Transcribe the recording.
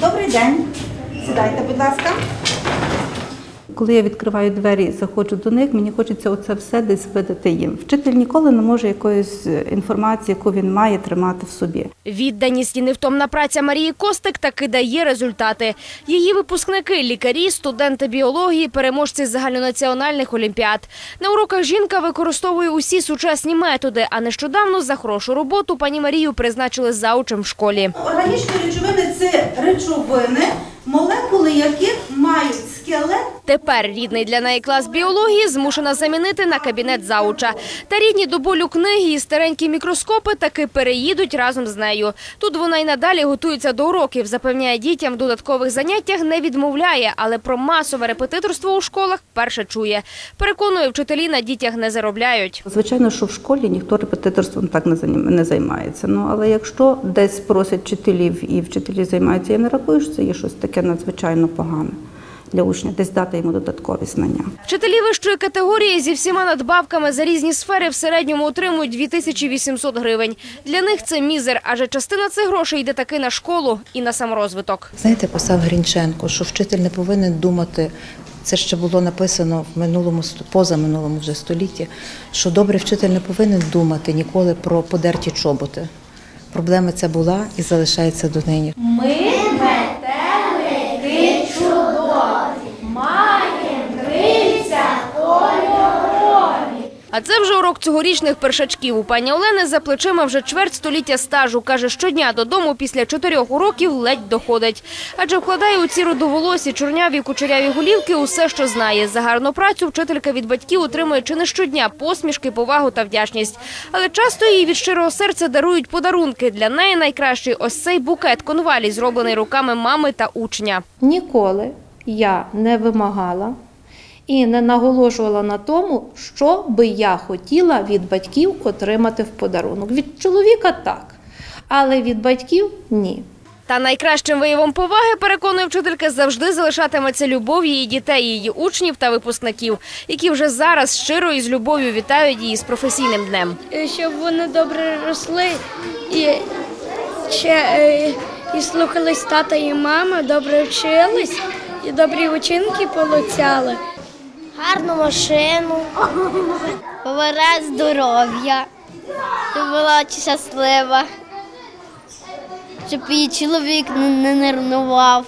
Добрий день. Сідайте, будь ласка. Коли я відкриваю двері, заходжу до них, мені хочеться оце все десь видати їм. Вчитель ніколи не може якоїсь е, інформації, яку він має тримати в собі. Відданість і невтомна праця Марії Костик таки дає результати. Її випускники – лікарі, студенти біології, переможці загальнонаціональних олімпіад. На уроках жінка використовує усі сучасні методи, а нещодавно за хорошу роботу пані Марію призначили заучем в школі. Органічні речовини речовини, молекули яких мають Тепер рідний для неї клас біології змушена замінити на кабінет зауча. Та рідні до болю книги і старенькі мікроскопи таки переїдуть разом з нею. Тут вона й надалі готується до уроків, запевняє дітям в додаткових заняттях не відмовляє, але про масове репетиторство у школах вперше чує. Переконує, вчителі на дітях не заробляють. Звичайно, що в школі ніхто репетиторством так не займається. Ну але якщо десь просять вчителів і вчителі займаються, я не рахую, що це є щось таке надзвичайно погане для учня, десь дати йому додаткові знання. Вчителі вищої категорії зі всіма надбавками за різні сфери в середньому отримують 2800 гривень. Для них це мізер, адже частина цих грошей йде таки на школу і на саморозвиток. Знаєте, писав Грінченко, що вчитель не повинен думати. Це ще було написано в минулому сто- позаминулому вже столітті, що добрий вчитель не повинен думати ніколи про подерті чоботи. Проблема ця була і залишається донині. А це вже урок цьогорічних першачків. У пані Олени за плечима вже чверть століття стажу. Каже, щодня додому після чотирьох уроків ледь доходить. Адже вкладає у ці родоволосі, чорняві, кучеряві голівки усе, що знає. За гарну працю вчителька від батьків отримує чи не щодня посмішки, повагу та вдячність. Але часто їй від щирого серця дарують подарунки. Для неї найкращий ось цей букет конвалі, зроблений руками мами та учня. Ніколи я не вимагала і не наголошувала на тому, що би я хотіла від батьків отримати в подарунок. Від чоловіка так, але від батьків ні. Та найкращим виявом поваги, переконує вчителька, завжди залишатиметься любов її дітей, її учнів та випускників, які вже зараз щиро і з любов'ю вітають її з професійним днем. Е, щоб вони добре росли і, ще, е, і слухались тата і мами, добре вчились і добрі учинки получали. Гарну машину, побажаю здоров'я, щоб була щаслива, щоб її чоловік не, нервнував.